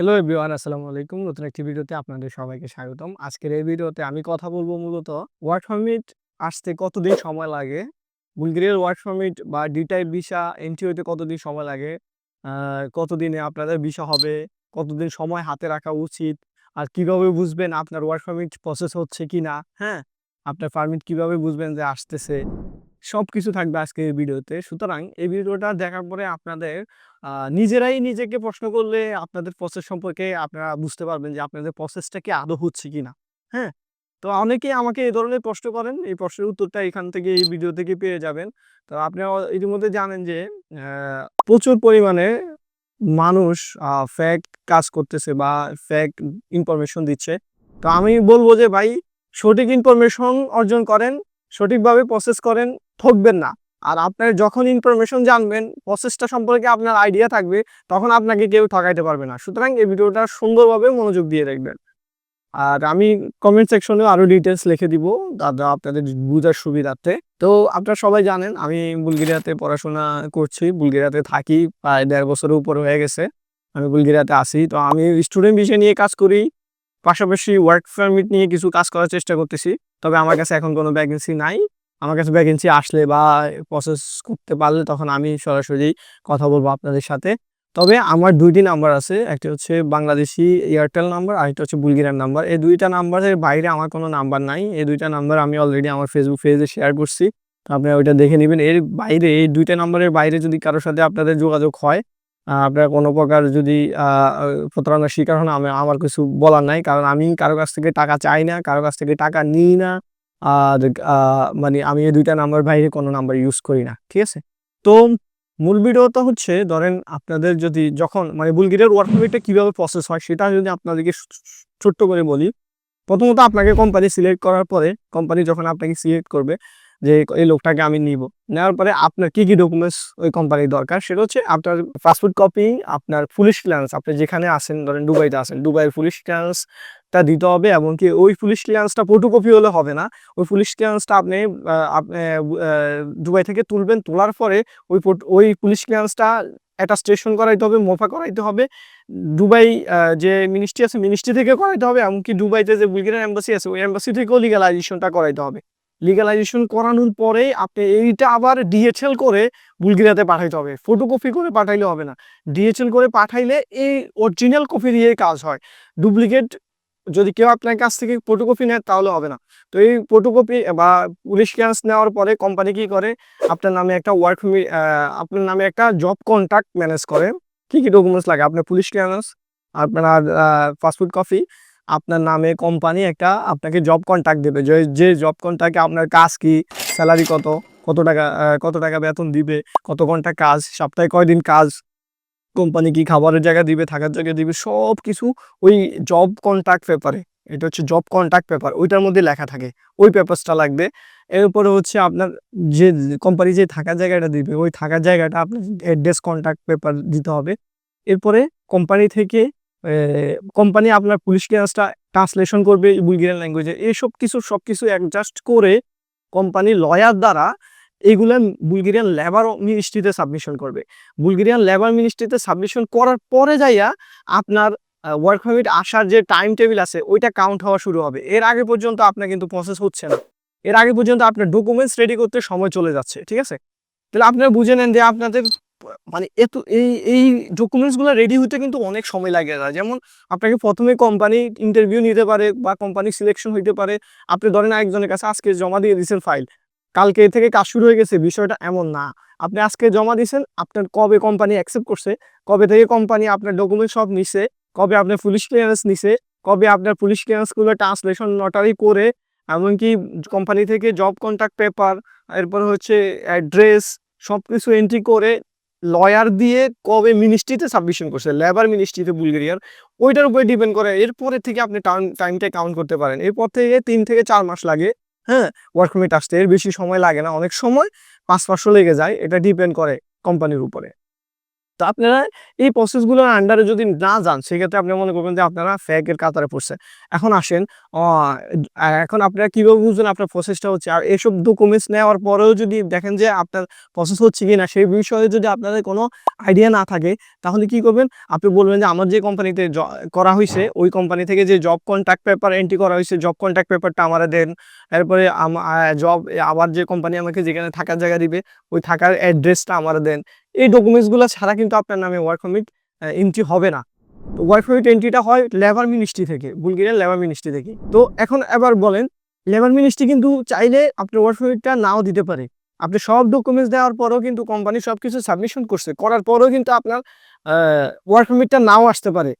Hello everyone আসসালামু আলাইকুম। নতুন একটি ভিডিওতে আপনাদের সবাইকে স্বাগতম। আজকের এই ভিডিওতে আমি কথা বলব মূলত ওয়ার্ক পারমিট আসতে কতদিন সময় লাগে বুলগেরিয়ার ওয়ার্ক পারমিট বা ডি টাইপ ভিসা এন্ট্রি হতে কতদিন সময় লাগে কতদিনে আপনাদের ভিসা হবে, কতদিন সময় হাতে রাখা উচিত, আর কীভাবে বুঝবেন আপনার ওয়ার্ক পারমিট প্রসেস হচ্ছে কি না হ্যাঁ? আপনার পারমিট কীভাবে বুঝবেন যে আসতেছে? সব কিছু থাকবে আজকে এই ভিডিওতে। সুতরাং এই ভিডিওটা দেখার পরে আপনাদের নিজেরাই নিজেকে প্রশ্ন করলে আপনাদের প্রসেস সম্পর্কে আপনারা বুঝতে পারবেন যে আপনাদের প্রসেসটা কি আদৌ হচ্ছে কিনা। হ্যাঁ? তো অনেকেই আমাকে এই ধরনের প্রশ্ন করেন। এই প্রশ্নের উত্তরটা এখান থেকে এই ভিডিও থেকে পেয়ে যাবেন। তো আপনারা ইতিমধ্যে জানেন যে প্রচুর পরিমাণে মানুষ ফ্যাক কাজ করতেছে বা ফ্যাক ইনফরমেশন দিচ্ছে। তো আমি বলব যে ভাই, সঠিক ইনফরমেশন অর্জন করেন, সঠিকভাবে প্রসেস করেন ঠকবেন না। আর আপনার যখন ইনফরমেশন জানবেন প্রসেসটা সম্পর্কে আপনার আইডিয়া থাকবে, তখন আপনাকে কেউ ঠকাইতে পারবে না। সুতরাং এই ভিডিওটা সুন্দরভাবে মনোযোগ দিয়ে দেখবেন। আর আমি কমেন্ট সেকশনে আরও ডিটেলস লিখে দিব, দাদা আপনাদের বুঝার সুবিধার্থে। তো আপনারা সবাই জানেন, আমি বুলগেরিয়াতে পড়াশোনা করছি। বুলগেরিয়াতে থাকি, প্রায় দেড় বছরের উপর হয়ে গেছে। আমি বুলগেরিয়াতে আসি তো আমি স্টুডেন্ট বিষয় নিয়ে কাজ করি। পাশাপাশি ওয়ার্ক পারমিট নিয়ে কিছু কাজ করার চেষ্টা করতেছি। তবে আমার কাছে এখন কোনো ভ্যাকেন্সি নাই। আমার কাছে ভ্যাকেন্সি আসলে বা প্রসেস করতে পারলে তখন আমি সরাসরি কথা বলব আপনাদের সাথে। তবে আমার দুইটি নাম্বার আছে, একটা হচ্ছে বাংলাদেশি এয়ারটেল নাম্বার আর একটা হচ্ছে বুলগেরিয়ান নাম্বার এই দুইটা নাম্বারের বাইরে আমার কোনো নাম্বার নাই। এই দুইটা নাম্বার আমি অলরেডি আমার ফেসবুক পেজে শেয়ার করছি। আপনারা ওইটা দেখে নেবেন। এর বাইরে, এই দুইটা নাম্বারের বাইরে যদি কারোর সাথে আপনাদের যোগাযোগ হয় আপনারা কোনো প্রকার যদি প্রতারণার শিকার হন, আমি, আমার কিছু বলার নাই। কারণ আমি কারও কাছ থেকে টাকা চাই না, কারও কাছ থেকে টাকা নিই না। আর মানে আমি এই দুইটা নাম্বার বাইরে কোনো নাম্বার ইউজ করি না, ঠিক আছে? তো মূল ভিডিওটা হচ্ছে, ধরেন আপনাদের যদি যখন মানে বুলগিরিয়ার ওয়ার্ক পারমিটটা কীভাবে প্রসেস হয় সেটা যদি আপনাদেরকে ছোট্ট করে বলি, প্রথমত আপনাকে কোম্পানি সিলেক্ট করার পরে কোম্পানি যখন আপনাকে সিলেক্ট করবে যে এই লোকটাকে আমি নিব। নেওয়ার পরে আপনার কি কি ডকুমেন্টস ওই কোম্পানির দরকার? সেটা হচ্ছে আপনার পাসপোর্ট কপি আপনার পুলিশ ক্লিয়ারেন্স আপনি যেখানে আছেন, ধরেন দুবাইতে আছেন, দুবাইয়ের পুলিশ ক্লিয়ারেন্সটা দিতে হবে এবং কি ওই পুলিশ ক্লিয়ারেন্সটা ফটোকপি হলে হবে না। ওই পুলিশ ক্লিয়ারেন্সটা আপনি দুবাই থেকে তুলবেন, তোলার পরে ওই ওই পুলিশ ক্লিয়ারেন্সটা একটা স্টেশন করাইতে হবে, মোফা করাইতে হবে। দুবাই যে মিনিস্ট্রি আছে মিনিস্ট্রি থেকে করাইতে হবে, এমনকি দুবাইতে যে বুলগেরিয়ান এম্বাসি আছে, ওই এম্বাসি থেকেও লিগালাইজেশনটা করাইতে হবে। লিগালাইজেশন করানোর পরে আপনি এইটা আবার ডিএচএল করে বুলগেরিয়াতে পাঠাইতে হবে। ফটোকপি করে পাঠাইলে হবে না। ডিএচএল করে পাঠাইলে এই অরিজিনাল কপি দিয়ে কাজ হয়। ডুপ্লিকেট যদি কেউ আপনার কাছ থেকে ফটোকপি নেয় তাহলে হবে না। তো এই ফটোকপি বা পুলিশ ক্লিয়ারেন্স নেওয়ার পরে কোম্পানি কি করে? আপনার নামে একটা ওয়ার্ক আপনার নামে একটা জব কন্ট্রাক্ট ম্যানেজ করে। কি কি ডকুমেন্টস লাগে? আপনার পুলিশ ক্লিয়ারেন্স আপনার পাসপোর্ট কপি আপনার নামে কোম্পানি একটা আপনাকে জব কন্ট্রাক্ট দেবে। যে জব কন্ট্রাক্টে আপনার কাজ কি স্যালারি কত কত টাকা কত টাকা বেতন দিবে, কত ঘণ্টা কাজ, সপ্তাহে কয়দিন কাজ কোম্পানি কি খাবারের জায়গা দিবে, থাকার জায়গা দিবে সব কিছু ওই জব কন্ট্রাক্ট পেপারে এটা হচ্ছে জব কন্ট্রাক্ট পেপার ওইটার মধ্যে লেখা থাকে। ওই পেপারসটা লাগবে। এরপরে হচ্ছে আপনার যে কোম্পানি যে থাকার জায়গাটা দিবে, ওই থাকার জায়গাটা আপনার অ্যাড্রেস কন্ট্রাক্ট পেপার দিতে হবে। এরপরে কোম্পানি থেকে কোম্পানি আপনার পুলিশ ক্লিয়ারেন্সটা ট্রান্সলেশন করবে বুলগেরিয়ান ল্যাঙ্গুয়েজে এইসব কিছু, সব কিছু অ্যাডজাস্ট করে কোম্পানি লয়ার দ্বারা এগুলা বুলগেরিয়ান লেবার মিনিস্ট্রিতে সাবমিশন করবে। বুলগেরিয়ান লেবার মিনিস্ট্রিতে সাবমিশন করার পরে যাইয়া আপনার ওয়ার্ক পারমিট আসার যে টাইম টেবিল আছে, ওইটা কাউন্ট হওয়া শুরু হবে। এর আগে পর্যন্ত আপনার কিন্তু প্রসেস হচ্ছে না। এর আগে পর্যন্ত আপনার ডকুমেন্টস রেডি করতে সময় চলে যাচ্ছে, ঠিক আছে? তাহলে আপনারা বুঝে নেন যে আপনাদের মানে এত, এই এই ডকুমেন্টসগুলো রেডি হতে কিন্তু অনেক সময় লাগে যায় যেমন আপনাকে প্রথমে কোম্পানি ইন্টারভিউ নিতে পারে বা কোম্পানি সিলেকশন হইতে পারে। আপনি ধরেন একজনের কাছে আজকে জমা দিয়ে দিয়েছেন ফাইল কালকে থেকে কাজ শুরু হয়ে গেছে, বিষয়টা এমন না। আপনি আজকে জমা দিয়েছেন আপনার কবে কোম্পানি অ্যাকসেপ্ট করছে, কবে থেকে কোম্পানি আপনার ডকুমেন্ট সব নিছে, কবে আপনার পুলিশ ক্লিয়ারেন্স নিছে, কবে আপনার পুলিশ ক্লিয়ারেন্সগুলো ট্রান্সলেশন নটারি করে, এমনকি কোম্পানি থেকে জব কন্ট্রাক্ট পেপার এরপর হচ্ছে অ্যাড্রেস সব কিছু এন্ট্রি করে লয়ার দিয়ে কবে মিনিস্ট্রিতে সাবমিশন করছে লেবার মিনিস্ট্রিতে বুলগেরিয়ার ওইটার উপরে ডিপেন্ড করে। এরপরে থেকে আপনি টাইমটা কাউন্ট করতে পারেন। এরপর থেকে তিন থেকে চার মাস লাগে হ্যাঁ? ওয়ার্ক পারমিট আসতে, এর বেশি সময় লাগে না। অনেক সময় পাঁচ মাসও লেগে যায়, এটা ডিপেন্ড করে কোম্পানির উপরে। তো আপনারা এই প্রসেসগুলোর আন্ডারে যদি না যান, সেক্ষেত্রে আপনি মনে করবেন যে আপনারা ফ্যাকের কাতারে পড়ছে। এখন আসেন এখন আপনারা কীভাবে বুঝবেন আপনার প্রসেসটা হচ্ছে? আর এসব ডকুমেন্টস নেওয়ার পরেও যদি দেখেন যে আপনার প্রসেস হচ্ছে কি না সেই বিষয়ে যদি আপনাদের কোনো আইডিয়া না থাকে, তাহলে কি করবেন? আপনি বলবেন যে আমার যে কোম্পানিতে করা হয়েছে ওই কোম্পানি থেকে যে জব কন্ট্যাক্ট পেপার এন্ট্রি করা হয়েছে জব কন্ট্যাক্ট পেপারটা আমারা দেন। এরপরে জব আবার যে কোম্পানি আমাকে যেখানে থাকার জায়গা দিবে, ওই থাকার অ্যাড্রেসটা আমার দেন। এই ডকুমেন্টসগুলো ছাড়া কিন্তু আপনার নামে ওয়ার্ক পারমিট এন্ট্রি হবে না। তো ওয়ার্ক পারমিট এন্ট্রিটা হয় লেবার মিনিস্ট্রি থেকে বুলগেরিয়ার লেবার মিনিস্ট্রি থেকে। তো এখন এবার বলেন লেবার মিনিস্ট্রি কিন্তু চাইলে আপনার ওয়ার্ক পারমিটটা নাও দিতে পারে। আপনি সব ডকুমেন্টস দেওয়ার পরেও কিন্তু কোম্পানি সব কিছু সাবমিশন করছে। করার পরেও কিন্তু আপনার ওয়ার্ক পারমিটটা নাও আসতে পারে।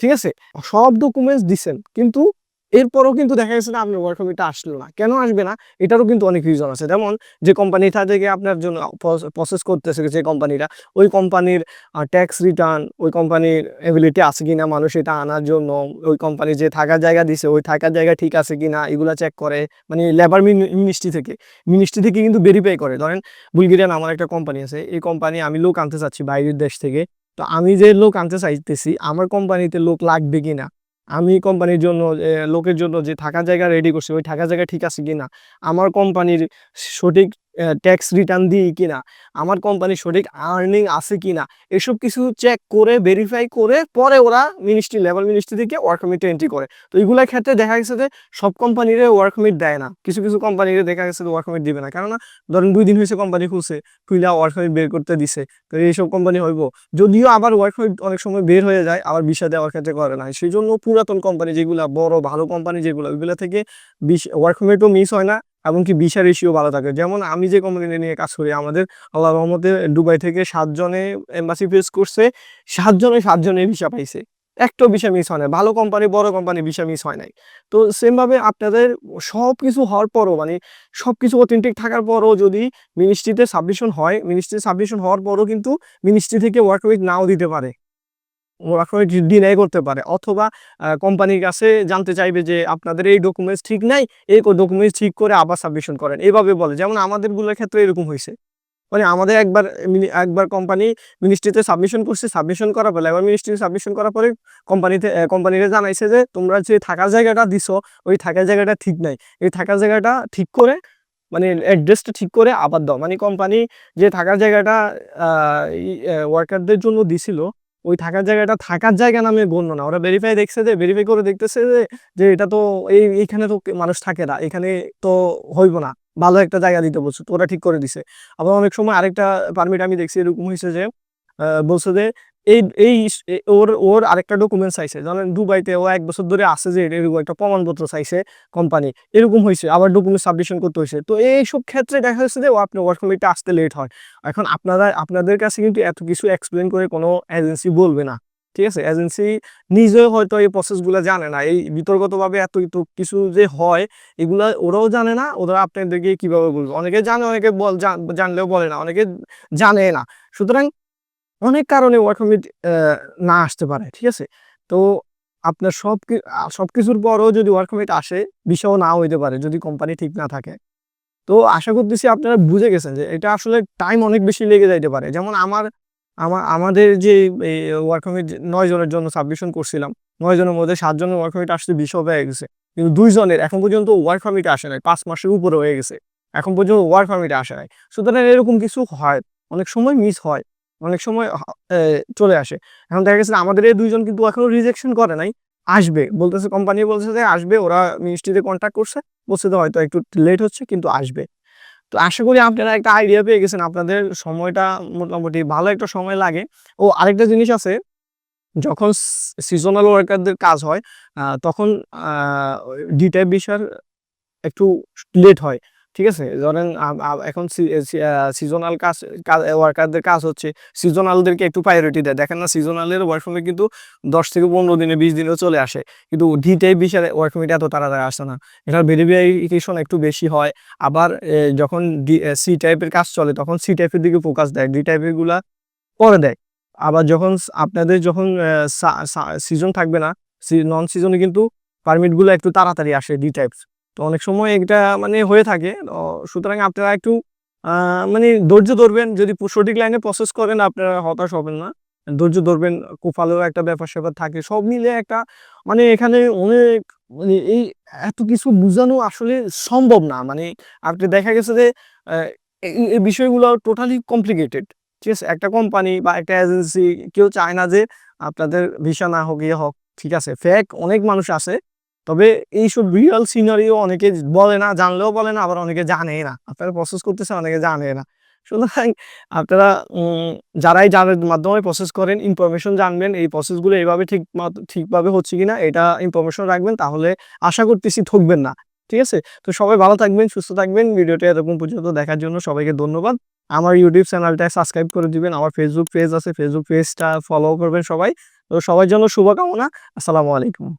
ঠিক আছে? সব ডকুমেন্টস দিছেন, কিন্তু এরপরও কিন্তু দেখা গেছে না আপনার ওয়ার্ক পারমিটটা আসলো না। কেন আসবে না? এটারও কিন্তু অনেক রিজন আছে। যেমন যে কোম্পানিটা থেকে আপনার জন্য প্রসেস করতেছে যে কোম্পানিটা ওই কোম্পানির ট্যাক্স রিটার্ন ওই কোম্পানির এবিলিটি আছে কিনা মানুষ এটা আনার জন্য, ওই কোম্পানি যে থাকার জায়গা দিছে, ওই থাকার জায়গা ঠিক আছে কিনা এগুলো চেক করে। মানে লেবার মিনিস্ট্রি থেকে। মিনিস্ট্রি থেকে কিন্তু ভেরিফাই করে। ধরেন বুলগেরিয়ান আমার একটা কোম্পানি আছে। এই কোম্পানি আমি লোক আনতে চাচ্ছি বাইরের দেশ থেকে। তো আমি যে লোক আনতে চাইতেছি, আমার কোম্পানিতে লোক লাগবে কিনা? আমি কোম্পানির জন্য লোকের জন্য যে থাকার জায়গা রেডি করছি, ওই থাকার জায়গা ঠিক আছে কি না আমার কোম্পানির সঠিক ট্যাক্স রিটার্ন দিই কিনা, আমার কোম্পানির সঠিক আর্নিং আছে কিনা, এসব কিছু চেক করে ভেরিফাই করে, পরে ওরা মিনিস্ট্রি লেভেল মিনিস্ট্রি থেকে ওয়ার্ক এন্ট্রি করে। তো এগুলোর ক্ষেত্রে দেখা গেছে যে, সব কোম্পানিরে ওয়ার্ক দেয় না। কিছু কিছু কোম্পানিরে দেখা গেছে ওয়ার্ক পারমিট দিবে না। কেননা, ধরেন দুই দিন হয়েছে কোম্পানি খুলছে, খুইলা ওয়ার্ক বের করতে দিছে। তো এইসব কোম্পানি হইব। যদিও আবার ওয়ার্ক অনেক সময় বের হয়ে যায়, আবার ভিসা দেওয়ার ক্ষেত্রে করে না। সেই জন্য পুরাতন কোম্পানি যেগুলো, বড় ভালো কোম্পানি যেগুলো, ওইগুলো থেকে বিশ ওয়ার্ক মিস হয় না। এমনকি ভিসা রেশিও ভালো থাকে। যেমন আমি যে কোম্পানি নিয়ে কাজ করি, আমাদের আল্লাহ রহমতে দুবাই থেকে সাতজনে এম্বাসি ফেস করছে, সাতজনে সাতজনে ভিসা পাইছে। একটাও ভিসা মিস হয় না ভালো কোম্পানি বড় কোম্পানি ভিসা মিস হয় নাই। তো সেমভাবে আপনাদের সব কিছু হওয়ার পরও মানে সব কিছু অথেন্টিক থাকার পরও যদি মিনিস্ট্রিতে সাবমিশন হয় মিনিস্ট্রি সাবমিশন হওয়ার পরও কিন্তু মিনিস্ট্রি থেকে ওয়ার্ক উইক নাও দিতে পারে। ডিনাই করতে পারে। অথবা কোম্পানির কাছে জানতে চাইবে যে আপনাদের এই ডকুমেন্টস ঠিক নাই, এই ডকুমেন্টস ঠিক করে আবার সাবমিশন করেন। এভাবে বলে। যেমন আমাদেরগুলোর ক্ষেত্রে এরকম হয়েছে মানে আমাদের একবার একবার কোম্পানি মিনিস্ট্রিতে সাবমিশন করছে সাবমিশন করার পরে লেবার মিনিস্ট্রি সাবমিশন করার পরে কোম্পানিতে কোম্পানিতে জানাইছে যে, তোমরা যে থাকার জায়গাটা দিছো, ওই থাকার জায়গাটা ঠিক নাই। এই থাকার জায়গাটা ঠিক করে মানে অ্যাড্রেসটা ঠিক করে আবার দাও। মানে কোম্পানি যে থাকার জায়গাটা ওয়ার্কারদের জন্য দিছিল ওই থাকার জায়গাটা থাকার জায়গা নামে গণ্য না। ওরা ভেরিফাই দেখছে যে ভেরিফাই করে দেখতেছে যে যে এটা তো এই, এইখানে তো মানুষ থাকে না, এখানে তো হইব না, ভালো একটা জায়গা দিতে বলছে, তো ওরা ঠিক করে দিছে। আবার অনেক সময় আরেকটা পারমিট আমি দেখছি, এরকম হয়েছে যে বলছে যে এই এই ওর ওর আরেকটা ডকুমেন্ট চাইছে। ধরেন দুবাইতে ও এক বছর ধরে আছে যে, এরকম একটা প্রমাণপত্র চাইছে কোম্পানি এরকম হয়েছে, আবার ডকুমেন্ট সাবমিশন করতে হয়েছে। তো এইসব ক্ষেত্রে দেখা যাচ্ছে যে, ও আপনার ওয়ার্ক পারমিটটা আসতে লেট হয়। এখন আপনারা, আপনাদের কাছে কিন্তু এত কিছু এক্সপ্লেন করে কোনো এজেন্সি বলবে না। ঠিক আছে? এজেন্সি নিজেও হয়তো এই প্রসেসগুলো জানে না। এই বিতর্কতভাবে এত কিছু যে হয়, এগুলা ওরাও জানে না, ওরা আপনাদেরকে কীভাবে বলবে? অনেকে জানে, অনেকে বল, জান- জানলেও বলে না, অনেকে জানে না। সুতরাং অনেক কারণে ওয়ার্ক পারমিট না আসতে পারে ঠিক আছে? তো আপনার সব কি- আহ, সবকিছুর পরও যদি ওয়ার্ক পারমিট আসে বিষয়ও না হইতে পারে যদি কোম্পানি ঠিক না থাকে। তো আশা করতেছি আপনারা বুঝে গেছেন যে এটা আসলে টাইম অনেক বেশি লেগে যাইতে পারে। যেমন আমার আমাদের যে ওয়ার্ক পারমিট নয় জনের জন্য সাবমিশন করছিলাম নয় জনের মধ্যে সাতজনের ওয়ার্ক পারমিট আসতে বিষয় হয়ে গেছে। কিন্তু দুইজনের এখন পর্যন্ত ওয়ার্ক পারমিট আসে নাই পাঁচ মাসের উপরে হয়ে গেছে। এখন পর্যন্ত ওয়ার্ক পারমিট আসে নাই। সুতরাং এরকম কিছু হয় অনেক সময় মিস হয়। অনেক সময় চলে আসে। এখন দেখা গেছে আমাদের এই দুইজন কিন্তু এখনও রিজেকশন করে নাই, আসবে। বলতেছে কোম্পানি বলছে যে আসবে, ওরা মিনিস্ট্রিতে কন্ট্যাক্ট করছে, বলছে তো হয়তো একটু লেট হচ্ছে, কিন্তু আসবে। তো আশা করি আপনারা একটা আইডিয়া পেয়ে গেছেন, আপনাদের সময়টা মোটামুটি ভালো একটা সময় লাগে। ও, আরেকটা জিনিস আছে, যখন সিজনাল ওয়ার্কারদের কাজ হয় তখন ডি টাইপ বিষয়ের একটু লেট হয়। ঠিক আছে? ধরেন এখন সিজনাল কাজ ওয়ার্কারদের কাজ হচ্ছে সিজনালদেরকে একটু প্রায়োরিটি দেয়। দেখেন না সিজনালের ওয়ার্ক ফ্রমে কিন্তু দশ থেকে পনেরো দিনে, বিশ দিনেও চলে আসে। কিন্তু ডি টাইপ বিষয়ে ওয়ার্ক ফ্রমিটা এত তাড়াতাড়ি আসে না। এটার ভেরিফিকেশন একটু বেশি হয়। আবার যখন সি টাইপের কাজ চলে, তখন সি টাইপের দিকে ফোকাস দেয়। ডি টাইপেরগুলা পরে দেয়। আবার যখন আপনাদের যখন সিজন থাকবে না নন সিজনে কিন্তু পারমিটগুলো একটু তাড়াতাড়ি আসে ডি টাইপস তো অনেক সময় এটা মানে হয়ে থাকে। সুতরাং আপনারা একটু মানে ধৈর্য ধরবেন। যদি সঠিক লাইনে প্রসেস করেন, আপনারা হতাশ হবেন না। ধৈর্য ধরবেন ভালো একটা ব্যাপার স্যাপার থাকে। সব মিলে একটা মানে এখানে অনেক মানে এই এত কিছু বোঝানো আসলে সম্ভব না। মানে আপনি দেখা গেছে যে এই বিষয়গুলো টোটালি কমপ্লিকেটেড ঠিক আছে? একটা কোম্পানি বা একটা এজেন্সি কেউ চায় না যে আপনাদের ভিসা না হোক ইয়ে হোক, ঠিক আছে? ফ্যাক অনেক মানুষ আছে। তবে এইসব রিয়াল সিনারিও অনেকে বলে না, জানলেও বলে না, আবার অনেকে জানে না। আপনারা প্রসেস করতেছে অনেকে জানে না। সুতরাং আপনারা যারাই যাদের মাধ্যমে প্রসেস করেন ইনফরমেশন জানবেন, এই প্রসেসগুলো এইভাবে ঠিক ঠিকভাবে হচ্ছে কিনা, এটা ইনফরমেশন রাখবেন, তাহলে আশা করতেছি ঠকবেন না। ঠিক আছে? তো সবাই ভালো থাকবেন, সুস্থ থাকবেন। ভিডিওটা এরকম পর্যন্ত দেখার জন্য সবাইকে ধন্যবাদ। আমার ইউটিউব চ্যানেলটা সাবস্ক্রাইব করে দিবেন, আমার ফেসবুক পেজ আছে ফেসবুক পেজটা ফলো করবেন সবাই। তো সবার জন্য শুভকামনা। আসসালামু আলাইকুম।